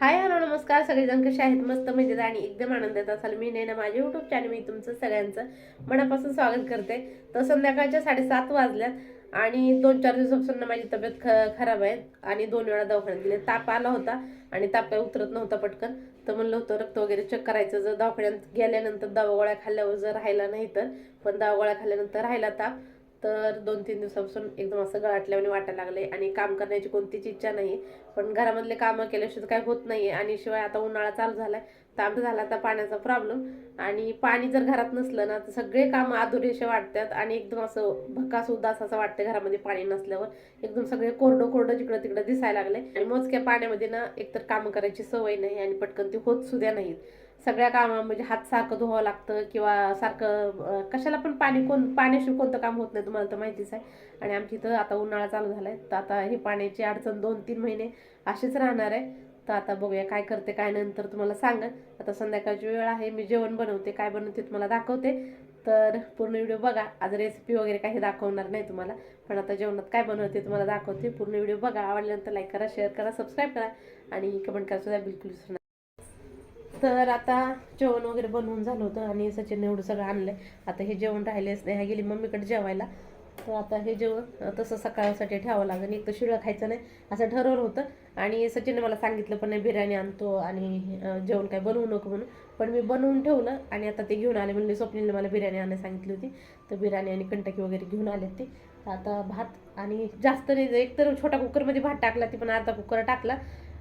Hi hello नमस्कार. सगळेजण कसे आहेत? मस्त मजेत आणि एकदम आनंदात असाल. मी नाही ना माझ्या युट्यूब चॅनल मी तुमचं सगळ्यांचं मनापासून स्वागत करते. तर संध्याकाळच्या साडेसात वाजल्यात आणि दोन चार दिवसापासून माझी तब्येत ख खराब आहे आणि दोन वेळा दवाखान्यात गेले. ताप आला होता आणि ताप काही उतरत नव्हता पटकन. तर म्हणलं होतं रक्त वगैरे चेक करायचं. जर दवाखान्यात गेल्यानंतर दवा गोळ्या खाल्ल्यावर जर राहिला नाही तर पण दवा गोळ्या खाल्ल्यानंतर राहिला ताप. तर दोन तीन दिवसापासून एकदम असं गळाटल्याने वाटायला लागले आणि काम करण्याची कोणतीच इच्छा नाही. पण घरामधले कामं केल्याशिवाय काय होत नाही आणि शिवाय आता उन्हाळा चालू झाला तर आमचं झाला आता पाण्याचा प्रॉब्लेम आणि पाणी जर घरात नसलं ना तर सगळे कामं अधुरेसे वाटतात आणि एकदम असं भकास उदास असं वाटतं घरामध्ये पाणी नसल्यावर. एकदम सगळे कोरडं कोरडं जिकडं तिकडं दिसायला लागले आणि मोजक्या पाण्यामध्ये ना एकतर कामं करायची सवय नाही आणि पटकन ती होत सुद्धा नाहीत. सगळ्या कामा म्हणजे हात सारखं धुवावं लागतं किंवा सारखं कशाला पण पाणी कोण पाण्याशिवाय कोणतं काम होत नाही तुम्हाला तर माहितीच आहे. आणि आमची इथं आता उन्हाळा चालू झाला आहे तर आता हे पाण्याची अडचण दोन तीन महिने अशीच राहणार आहे. तर आता बघूया काय करते काय नंतर तुम्हाला सांगा आता संध्याकाळची वेळ आहे मी जेवण बनवते काय बनवते तुम्हाला दाखवते. तर पूर्ण व्हिडिओ बघा. आज रेसिपी वगैरे काही दाखवणार नाही तुम्हाला. पण आता जेवणात काय बनवते तुम्हाला दाखवते. पूर्ण व्हिडिओ बघा. आवडल्यानंतर लाईक करा शेअर करा सबस्क्राईब करा. आणि कमेंट करा सुद्धा बिलकुल विसरू तर आता जेवण वगैरे बनवून झालं होतं आणि सचिन एवढं सगळं आणलंय. आता हे जेवण राहिले ह्या गेली मम्मीकडे जेवायला. तर आता हे जेवण तसं सकाळसाठी ठेवावं लागेल. एक तर शिळं खायचं नाही असं ठरवलं होतं. आणि सचिनने मला सांगितलं पण नाही बिर्याणी आणतो आणि जेवण काय बनवू नको म्हणून. पण मी बनवून ठेवलं आणि आता ते घेऊन आले म्हणजे स्वप्नीलने मला बिर्याणी आणायला सांगितली होती. तर बिर्याणी आणि कंटकी वगैरे घेऊन आले ते. आता भात आणि जास्त नाही एक तर छोट्या कुकरमध्ये भात टाकला ती पण अर्धा कुकर टाकला.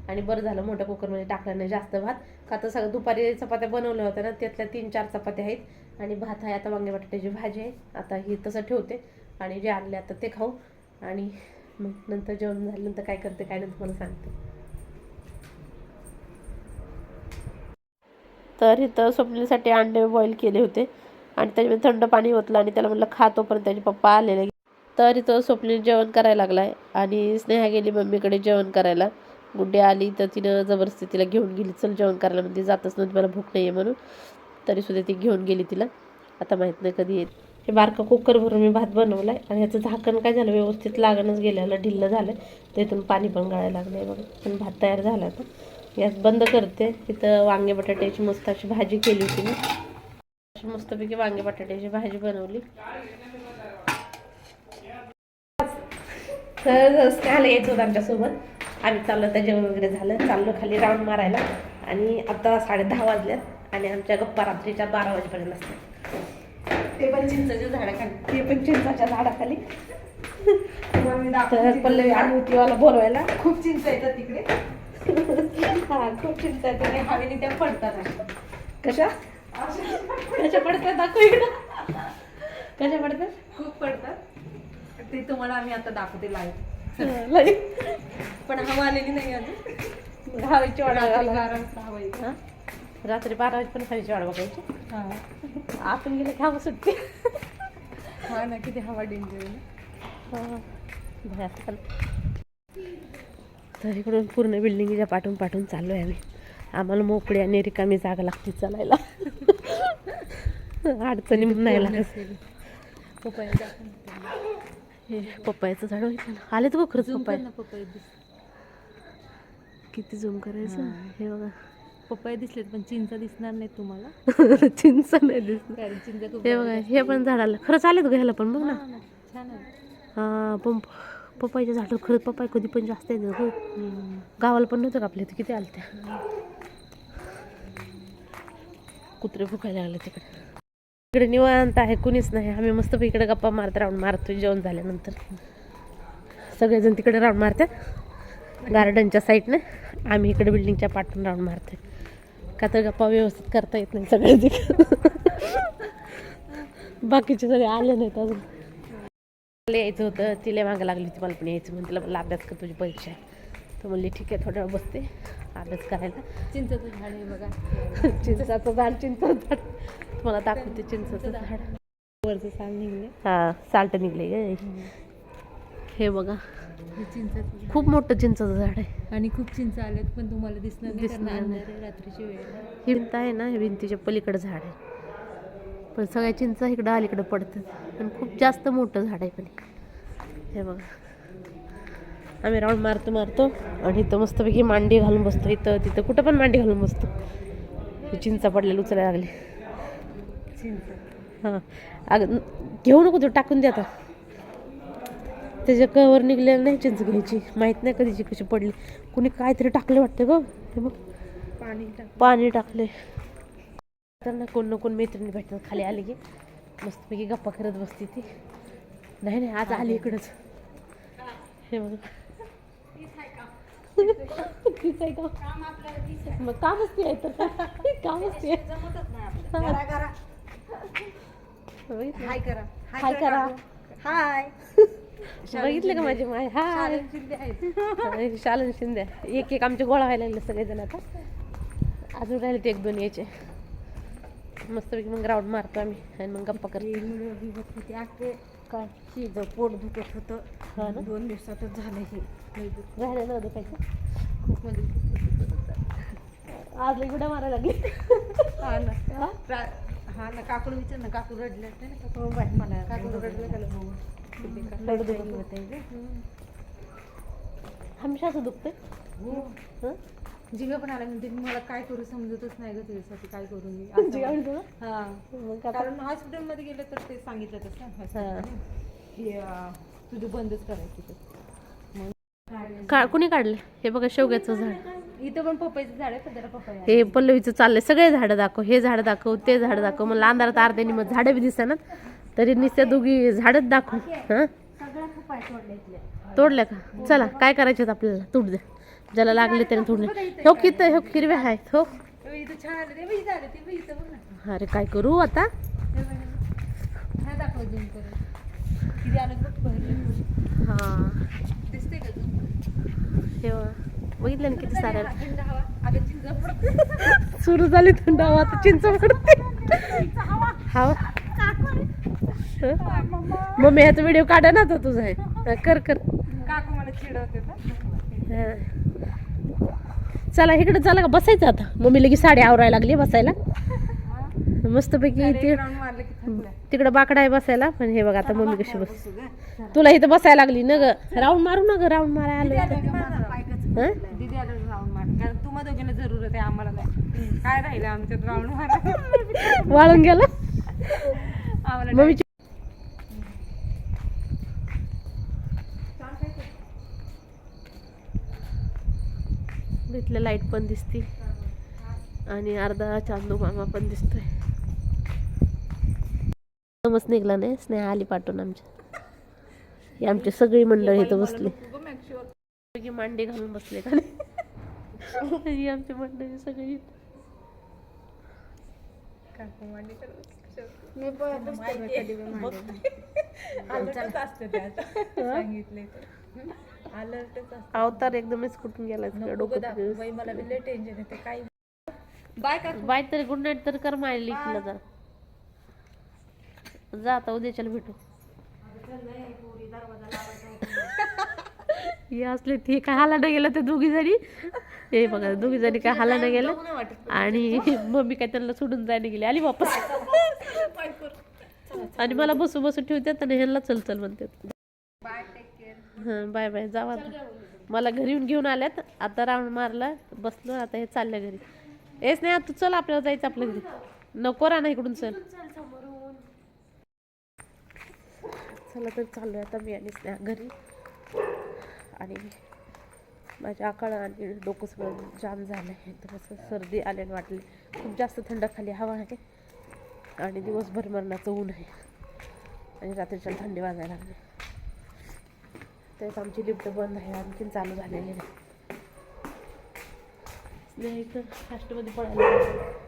आणि बरं झालं मोठ्या कुकरमध्ये टाकलं नाही जास्त भात. का तर सगळं दुपारी चपात्या बनवल्या होत्या ना त्यातल्या तीन चार चपात्या आहेत. आणि भात आहे आता वांगे बटाट्याची भाजी आहे. आता ही तसं ठेवते. आणि जे आणले आता ते खाऊ. आणि मग नंतर जेवण झाल्यानंतर काय करते काय नाही तुम्हाला सांगते. तर इथं स्वप्नीसाठी अंडे बॉईल केले होते. आणि त्याच्यामध्ये थंड पाणी ओतलं आणि त्याला म्हटलं खातो पण त्याचे पप्पा आलेले. तर इथं स्वप्नील जेवण करायला लागलाय. आणि स्नेहा गेली मम्मीकडे जेवण करायला. गुड्डी आली तर तिनं जबरदस्ती तिला घेऊन गेली. चल जेवण करायला म्हणजे जातच नव्हती मला भूक नाही आहे म्हणून तरीसुद्धा ती घेऊन गेली तिला. आता माहीत नाही कधी येत हे बारकं कुकर भरून मी भात बनवला आहे आणि ह्याचं झाकण काय झालं? व्यवस्थित लागणच गेल्याला ढिल्लं झालं त्यातून पाणी पण गळायला लागलं आहे बघा. पण भात तयार झाला आता. गॅस बंद करते. तिथं वांगे बटाट्याची मस्त अशी भाजी केली होती मी. अशी मस्तपैकी वांगे बटाट्याची भाजी बनवली. तर आलं यायचं होतं आमच्यासोबत. आम्ही चाललो त्या जेवण वगैरे झालं. चाललो खाली राऊंड मारायला. आणि आता साडे दहा वाजल्यात आणि आमच्या गप्पा रात्रीच्या बारा वाजेपर्यंत असतात. ते पण चिंचाच्या झाडाखाली. ते पण चिंचाच्या झाडाखाली. तर पल्लवी आली होती मला बोलवायला. खूप चिंच येतात तिकडे. हा खूप आहे आणि हवेने त्या पडतात. कशा? कशा पडतात? दाखव इकडं. कशा पडतात? खूप पडतात. ते तुम्हाला आम्ही आता दाखवते लाईव्ह लई. पण हवा आलेली नाही अजून हवेची वाट रात्री. बारा हवा. हा? रात्री वाजेपर्यंत हवेची वाट बघायची हा. आपण गेले खावं सुट्टी हा ना किती हवा डेंजर आहे. तर इकडून पूर्ण बिल्डिंगच्या पाठून पाठून चाललो आहे आम्ही आम्हाला मोकळी आणि रिकामी जागा लागते चालायला अडचणी नाही लागत. हे पप्पायचं झाड होईल आले तर खरंच पप्पाय किती झूम करायचं? हा. बघा. पपया दिसलेत पण चिंचा दिसणार नाही तुम्हाला. चिंच नाही खूप हे बघा हे पण झाड आलं. खरंच आलेत घ्यायला पण बघ ना. हा हा पण पप्पाच्या झाडावर खरंच पप्पाय कधी पण जास्त येते हो. गावाला पण नव्हतं का आपल्या इथे? किती आलत्या? कुत्रे फुकायला लागले तिकडे. इकडे निवांत आहे कुणीच नाही. आम्ही मस्त इकडे गप्पा मारत राऊंड मारतो जेवण झाल्यानंतर. सगळेजण तिकडे राऊंड मारतात. गार्डनच्या साईडने आम्ही इकडे बिल्डिंगच्या पाठून राऊंड मारते का तर गप्पा व्यवस्थित करता येत नाही सगळे तिकडे. बाकीचे सगळे आले नाहीत अजून. मला यायचं होतं तिला मागं लागली होती मला पण यायचं म्हणून तिला मला अभ्यास कर तुझी परीक्षा. आहे तर म्हणली ठीक आहे थोड्या वेळ बसते अभ्यास करायला. चिंचाचं झाड आहे बघा. चिंचाचं झाड चिंचाचं झाड. तुम्हाला दाखवते चिंचाचं झाड. वरचं साल निघले हा साल्ट निघले ग. हे बघा. झाड. खूप मोठं चिंचाचं झाड आहे. आणि खूप चिंच आल्यात पण तुम्हाला दिसणार दिसणार नाही. रात्रीची वेळ. ही भिंत आहे ना ही भिंतीच्या पलीकडे झाड आहे. पण सगळ्या चिंचा इकडं अलीकडं पडतात. पण खूप जास्त मोठं झाड आहे पण. हे. बघा. आम्ही राऊंड मारतो मारतो आणि इथं मस्तपैकी मांडी घालून बसतो. इथं तिथं कुठं पण मांडी घालून बसतो. चिंचा पडलेली उचलायला लागली. हां. अगं घेऊ नको तो टाकून दे आता. त्याच्या कवर निघलेलं नाही चिंच घ्यायची. माहीत नाही कधीची कशी पडली. कुणी काहीतरी टाकलं वाटतं ग. हे बघ. पाणी पाणी टाकले त्यांना कोण ना कोण मैत्रिणी भेटतात खाली आली की. मस्तपैकी गप्पा करत बसते ती. नाही नाही आज आली इकडंच. हे बघ? मग कामच ते आहे तर? कामच ते आहे. बघितलं? हाय करा. हाय करा हाय. बघितलं का माझी माय? हाय. शालन शिंदे एक एक आमचे गोळा व्हायला लागले सगळेजण आता. अजून राहिले ते एक दोन यायचे. मस्तपैकी मग राऊंड मारतो आम्ही आणि मग गप्पा करतो. काय? हिचं पोट दुखत होतं हा ना? दोन दिवसातच झालं हे. राहिलं ना दुखायचं? खूप म्हणजे आज लई गुड्या मारायला लागली. हा ना. ना काकूला विचार ना काकू रडले होते ना काकू मला काकू रडले त्याला रडू दे. हमेशा असं दुखते हो. जिगा पण आला म्हणते मला काय करू समजतच नाही ग तुझ्यासाठी काय करू मी? हा. कारण हॉस्पिटलमध्ये गेलं तर ते सांगितलं तसं हे. तुझं बंदच करायचं ते. का कुणी काढले? हे बघा शेवग्याचं झाड. इथं पण पपईचं झाड आहे पपई. हे पल्लवीचं चाललंय. सगळे झाडं दाखव हे झाड दाखव ते झाड दाखव. मला अंधारात अर्ध्यानी मग झाडं बी दिसतात तरी नुसत्या दोघी झाडच दाखव हां? सगळ्या तोडल्या इथल्या तोडल्या का? चला काय करायचे आपल्याला? तोड द्या ज्याला लागले त्याने तोडले. हो किती हो हिरव्या आहेत? हो. ए, इथं छान आलं ते बघ इथं आलं ते बघ इथं बघ ना. अरे काय करू आता? हे बघ ना. हा दाखव झूम करून. किती आलं बघ भरलं हां. का हे बघा. बघितलं ना किती साऱ्या सुरू झाली थंड हवा आता चिंच पडते. हवा. मम्मी ह्याचा व्हिडिओ काढा ना तो तुझा हे. हा, कर कर. हा. चला इकडे चला का? बसायचं आता. मम्मी लगी साडी आवरायला लागली बसायला. मस्तपैकी तिकडं बाकडा आहे बसायला. पण हे बघा आता मम्मी कशी बस तुला इथं बसायला लागली न ग? राऊंड मारू ना ग राऊंड मारायला? दीदी आलं राऊंड मार कारण तुम्हा दोघींना जरूरत आहे आम्हाला नाही काय राहिलं आमच्यात राऊंड मार वाळून गेलं? आम्हाला लाइट पण दिसती. आणि अर्धा चांदू मामा पण दिसतोय. समज निघला नाही स्नेहा आली पाठवून आमच्या. आमची सगळी मंडळी इथं बसली. सगळी मांडी घालून बसले खाली. ही आमची मंडळी सगळी इथं. काकू मांडी मी असते अवतार एकदमच कुठून गेला सगळं डोकं मला टेन्शन येते. बाय का बाय तरी गुड नाईट तर कर मायली लिखला जा. जा आता उद्याच्याला भेटू. हे असले ते काय हाला नाही गेलं ते दोघी जणी? हे बघा दोघी जणी काय हाला नाही गेलं? आणि मम्मी काय त्यांना सोडून जायला गेली. आली वापस. आणि मला बसू बसू ठेवतात आणि ह्यांना चल चल म्हणतात. बाय हां बाय बाय. जावा मला घरी येऊन घेऊन आल्यात. आता राऊंड मारला. बसलो आता हे चालल्या घरी. येस नाही तू चल आपल्याला जायचं आपल्या घरी. नको राहणार इकडून चल. चला तर चाललोय आता मी आणि घरी. आणि माझ्या आकाळ आणि डोकं सगळं जाम झालं आहे. तर असं सर्दी आल्याने वाटली. खूप जास्त थंड खाली हवा आहे. आणि दिवसभर मरणाचं ऊन आहे. आणि रात्रीच्या थंडी वाजायला लागली. त्यात आमची लिफ्ट बंद आहे. आणखीन चालू झालेली नाही तर फास्टमध्ये पळायला लागली.